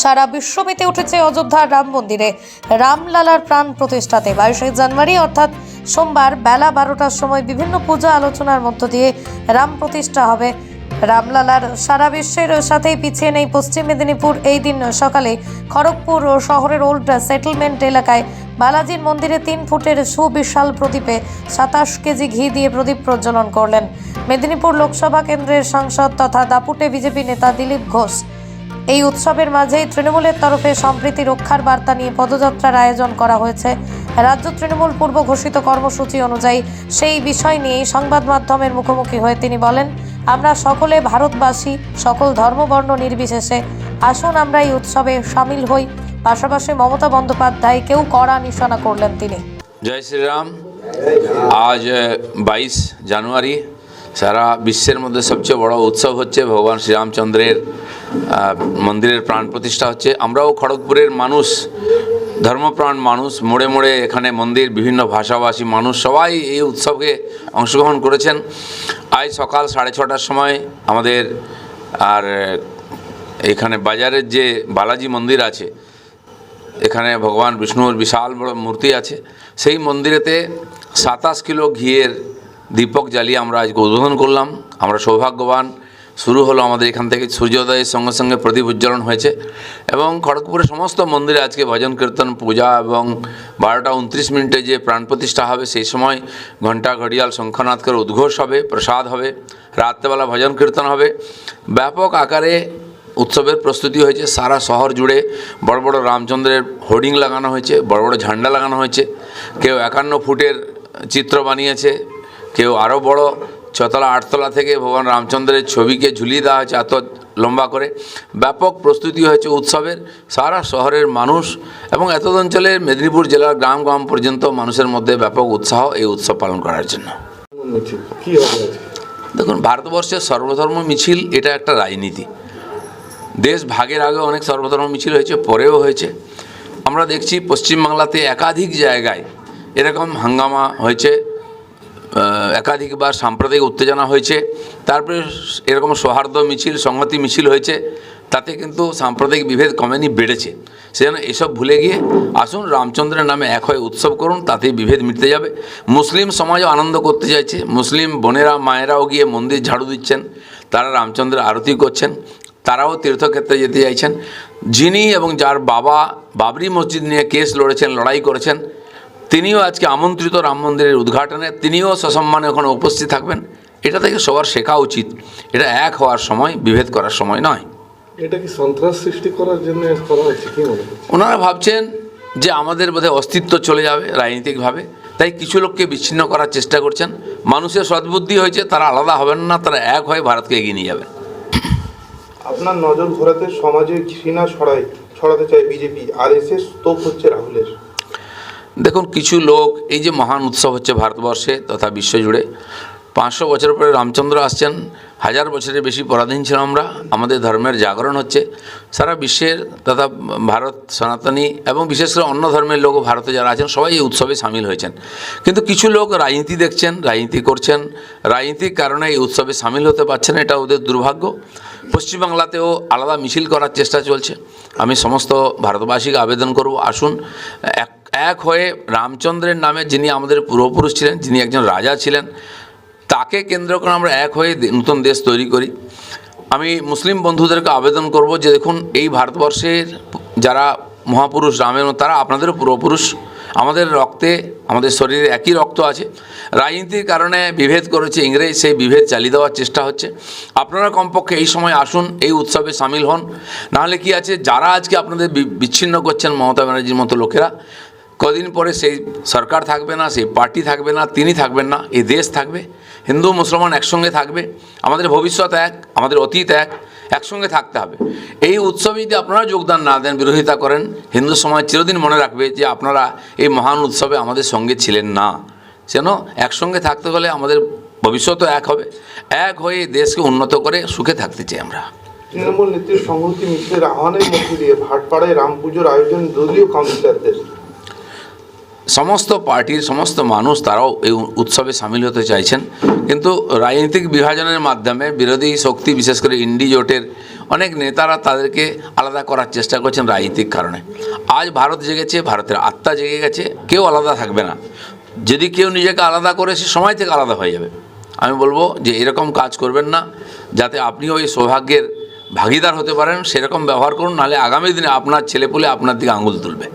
সারা বিশ্ব মেতে উঠেছে অযোধ্যার রাম মন্দিরে। রামলালার প্রাণ প্রতিষ্ঠাতে বাইশে জানুয়ারি, অর্থাৎ সোমবার বেলা বারোটার সময় বিভিন্ন পূজা আলোচনার মধ্য দিয়ে রাম প্রতিষ্ঠা হবে। রামলালার সারা বিশ্বের সাথেই পিছিয়ে নেই পশ্চিম মেদিনীপুর। এই দিন সকালে খড়গপুর শহরের ওল্ড সেটেলমেন্ট এলাকায় বালাজির মন্দিরে তিন ফুটের সুবিশাল প্রদীপে সাতাশ কেজি ঘি দিয়ে প্রদীপ প্রজ্বলন করলেন। মেদিনীপুর লোকসভা কেন্দ্রের সাংসদ তথা দাপুটে বিজেপি নেতা দিলীপ ঘোষ। এই উৎসবের মাঝেই তৃণমূলের তরফে সম্প্রীতি রক্ষার বার্তা নিয়ে পদযাত্রার আয়োজন করা হয়েছে। রাজ্য তৃণমূল পূর্ব ঘোষিত কর্মসূচি অনুযায়ী সেই বিষয় নিয়েই সংবাদ মাধ্যমের মুখোমুখি হয়ে তিনি বলেন, আমরা সকলে ভারতবাসী, সকল ধর্মবর্ণ নির্বিশেষে আসুন, আমরা এই উৎসবে সামিল হই। পাশাপাশি মমতা বন্দ্যোপাধ্যায় কেউ কড়া নিশানা করলেন তিনি। জয় শ্রীরাম। আজ বাইশ জানুয়ারি সারা বিশ্বের মধ্যে সবচেয়ে বড় উৎসব হচ্ছে ভগবান শ্রীরামচন্দ্রের মন্দিরের প্রাণ প্রতিষ্ঠা হচ্ছে। আমরাও খড়গপুরের মানুষ, ধর্মপ্রাণ মানুষ, মোড়ে মোড়ে এখানে মন্দির, বিভিন্ন ভাষাভাষী মানুষ, সবাই এই উৎসবকে অংশগ্রহণ করেছেন। আজ সকাল সাড়ে ছটার সময় আমাদের আর এখানে বাজারের যে বালাজি মন্দির আছে, এখানে ভগবান বিষ্ণুর বিশাল বড় মূর্তি আছে। সেই মন্দিরেতে সাতাশ কিলো ঘিয়ের দীপক জ্বালিয়ে আমরা আজকে উদ্বোধন করলাম। আমরা সৌভাগ্যবান শুরু হলো আমাদের এখান থেকে। সূর্যোদয়ের সঙ্গে সঙ্গে প্রদীপ উজ্জ্বলন হয়েছে এবং খড়গপুরের সমস্ত মন্দিরে আজকে ভজন, কীর্তন, পূজা এবং বারোটা উনত্রিশ মিনিটে যে প্রাণ প্রতিষ্ঠা হবে, সেই সময় ঘণ্টা ঘড়িয়াল শঙ্খনাথ করে উদ্ঘোষ হবে, প্রসাদ হবে, রাত্রেবেলা ভজন, কীর্তন হবে। ব্যাপক আকারে উৎসবের প্রস্তুতি হয়েছে। সারা শহর জুড়ে বড় বড় রামচন্দ্রের হোর্ডিং লাগানো হয়েছে, বড় বড় ঝান্ডা লাগানো হয়েছে। কেউ একান্ন ফুটের চিত্র বানিয়েছে, কেউ আরও বড় ছতলা আটতলা থেকে ভগবান রামচন্দ্রের ছবিকে ঝুলিয়ে দেওয়া হয়েছে এত লম্বা করে। ব্যাপক প্রস্তুতি হয়েছে উৎসবের। সারা শহরের মানুষ এবং এত অঞ্চলের মেদিনীপুর জেলার গ্রাম গ্রাম পর্যন্ত মানুষের মধ্যে ব্যাপক উৎসাহ এই উৎসব পালন করার জন্য। দেখুন ভারতবর্ষের সর্বধর্ম মিছিল এটা একটা রাজনীতি। দেশ ভাগের আগে অনেক সর্বধর্ম মিছিল হয়েছে পরেও হয়েছে। আমরা দেখছি পশ্চিমবাংলাতে একাধিক জায়গায় এরকম হাঙ্গামা হয়েছে। একাধিকবার সাম্প্রদায়িক উত্তেজনা হয়েছে। তারপরে এরকম সৌহার্দ্য মিছিল, সংহতি মিছিল হয়েছে। তাতে কিন্তু সাম্প্রদায়িক বিভেদ কমেনি, বেড়েছে। সেজন্য এসব ভুলে গিয়ে আসুন, রামচন্দ্রের নামে এক হয়ে উৎসব করুন, তাতেই বিভেদ মিটতে যাবে। মুসলিম সমাজও আনন্দ করতে চাইছে। মুসলিম বোনেরা, মায়েরাও গিয়ে মন্দির ঝাড়ু দিচ্ছেন। তারা রামচন্দ্রের আরতি করছেন। তারাও তীর্থক্ষেত্রে যেতে চাইছেন। যিনি এবং যার বাবা বাবরি মসজিদ নিয়ে কেস লড়েছেন, লড়াই করেছেন তিনিও আজকে আমন্ত্রিত রাম মন্দিরের উদ্ঘাটনে তিনিও সসম্মানে ওখানে উপস্থিত থাকবেন। এটা থেকে সবার শেখা উচিত। এটা এক হওয়ার সময় বিভেদ করার সময় নয়। এটা কি সন্ত্রাস সৃষ্টি করার জন্য করা হচ্ছে কি মনে ওনারা ভাবছেন যে আমাদের বোধহয় অস্তিত্ব চলে যাবে রাজনীতিকভাবে। তাই কিছু লোককে বিচ্ছিন্ন করার চেষ্টা করছেন। মানুষের সদ্বুদ্ধি হয়েছে তারা আলাদা হবেন না তারা এক হয়ে ভারতকে এগিয়ে নিয়ে যাবেন। আপনার নজর ঘোরাতে সমাজে ঘৃণা ছড়াই ছড়াতে চায় বিজেপি। আর এস এস তোপ হচ্ছে রাহুলের। দেখুন, কিছু লোক এই যে মহান উৎসব হচ্ছে ভারতবর্ষে তথা বিশ্বজুড়ে। পাঁচশো বছর পরে রামচন্দ্র আসছেন, হাজার বছরের বেশি পরাধীন ছিলাম আমরা, আমাদের ধর্মের জাগরণ হচ্ছে। সারা বিশ্বের তথা ভারত সনাতনী এবং বিশেষ করে অন্য ধর্মের লোক ভারতে যারা আছেন, সবাই এই উৎসবে সামিল হয়েছেন। কিন্তু কিছু লোক রাজনীতি দেখছেন, রাজনীতি করছেন। রাজনীতির কারণে এই উৎসবে সামিল হতে পারছেন এটা ওদের দুর্ভাগ্য। পশ্চিমবাংলাতেও আলাদা মিছিল করার চেষ্টা চলছে। আমি সমস্ত ভারতবাসীকে আবেদন করব, আসুন, এক এক হয়ে রামচন্দ্রের নামে যিনি আমাদের পূর্বপুরুষ ছিলেন, যিনি একজন রাজা ছিলেন, তাকে কেন্দ্র করে আমরা এক হয়ে নতুন দেশ তৈরি করি। আমি মুসলিম বন্ধুদেরকে আবেদন করব যে দেখুন, এই ভারতবর্ষের যারা মহাপুরুষ মতো তারা আপনাদেরও পূর্বপুরুষ। আমাদের রক্তে, আমাদের শরীরে একই রক্ত আছে। রাজনীতির কারণে বিভেদ করেছে ইংরেজ, সেই বিভেদ চালিয়ে দেওয়ার চেষ্টা হচ্ছে। আপনারা কমপক্ষে এই সময় আসুন, এই উৎসবে সামিল হন। নাহলে কি আছে, যারা আজকে আপনাদের বিচ্ছিন্ন করছেন মমতা ব্যানার্জির মতো লোকেরা কদিন পরে সেই সরকার থাকবে না, সেই পার্টি থাকবে না, তিনি থাকবেন না, এই দেশ থাকবে, হিন্দু, মুসলমান একসঙ্গে থাকবে, আমাদের ভবিষ্যৎ এক, আমাদের অতীত এক, একসঙ্গে থাকতে হবে। এই উৎসবে যদি আপনারা যোগদান না দেন, বিরোধিতা করেন, হিন্দু সমাজ চিরদিন মনে রাখবে যে আপনারা এই মহান উৎসবে আমাদের সঙ্গে ছিলেন না। যেন একসঙ্গে থাকতে গেলে আমাদের ভবিষ্যৎও এক হবে, এক হয়ে দেশকে উন্নত করে সুখে থাকতে চাই আমরা। তৃণমূল নেত্রীর সংহতি মিত্রের আহ্বানের মধ্য দিয়ে ভাটপাড়ায় রাম পুজোর আয়োজন দলীয় কাউন্সিলরদের সমস্ত পার্টির সমস্ত মানুষ তারাও এই উৎসবে সামিল হতে চাইছেন। কিন্তু রাজনৈতিক বিভাজনের মাধ্যমে বিরোধী শক্তি, বিশেষ করে ইন্ডি জোটের অনেক নেতারা তাদেরকে আলাদা করার চেষ্টা করছেন রাজনৈতিক কারণে। আজ ভারত জেগেছে, ভারতের আত্মা জেগে গেছে, কেউ আলাদা থাকবে না। যদি কেউ নিজেকে আলাদা করে, সে সময় থেকে আলাদা হয়ে যাবে। আমি বলব যে এরকম কাজ করবেন না, যাতে আপনিও এই সৌভাগ্যের ভাগিদার হতে পারেন, সেরকম ব্যবহার করুন নাহলে আগামী দিনে আপনার ছেলেপুলে আপনার দিকে আঙুল তুলবে।